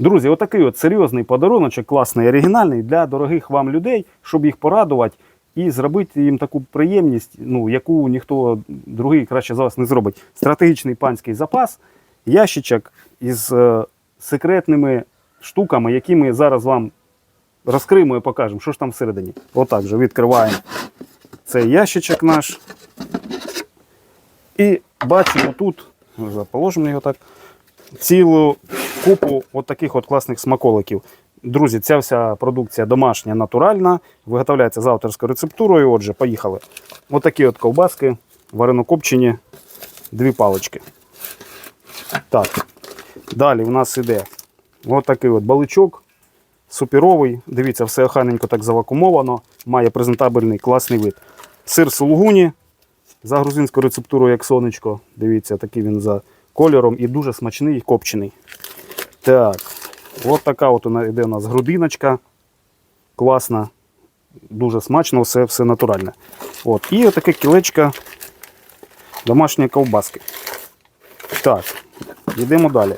Друзі, отакий от серйозний подаруночок, класний, оригінальний для дорогих вам людей, щоб їх порадувати і зробити їм таку приємність, ну, яку ніхто другий краще за вас не зробить. Стратегічний панський запас, ящичок із е, секретними штуками, які ми зараз вам розкриємо і покажемо, що ж там всередині. Отак же відкриваємо цей ящичок наш. І бачимо тут, вже положимо його так, цілу купу от таких от класних смаколиків. Друзі, ця вся продукція домашня, натуральна, виготовляється за авторською рецептурою. Отже, поїхали. Отакі от ковбаски, варено-копчені, дві палички. Так. Далі в нас іде отакий от баличок, суперовий. Дивіться, все охайненько так завакумовано, має презентабельний класний вид. Сир сулугуні за грузинською рецептурою, як сонечко. Дивіться, такий він за кольором і дуже смачний копчений. Так, от така от у йде у нас грудиночка. Класна, дуже смачно, все, все натуральне. От. І отаке кілечко домашньої ковбаски. Так, йдемо далі.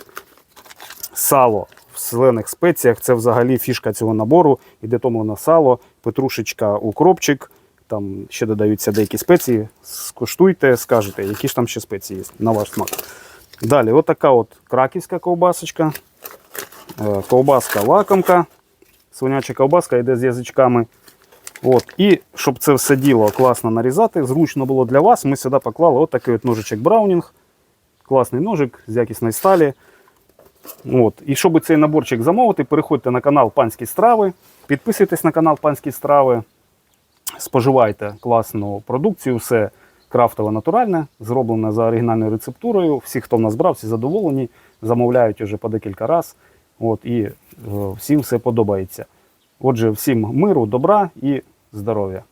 Сало в зелених спеціях це взагалі фішка цього набору. Іде томлене сало, петрушечка, укропчик. Там ще додаються деякі спеції. Скуштуйте, скажете, які ж там ще спеції є на ваш смак. Далі, отака от краківська ковбасочка. Е, Ковбаска лакомка. Свиняча ковбаска йде з язичками. От. І щоб це все діло класно нарізати, зручно було для вас, ми сюди поклали от такий от ножичок Браунінг. Класний ножик з якісної сталі. От. І щоб цей наборчик замовити, переходьте на канал Панські страви, підписуйтесь на канал Панські страви, споживайте класну продукцію, все крафтове натуральне, зроблене за оригінальною рецептурою. Всі, хто в нас брав, всі задоволені, замовляють уже по декілька разів. От, і е, всім все подобається. Отже, всім миру, добра і здоров'я.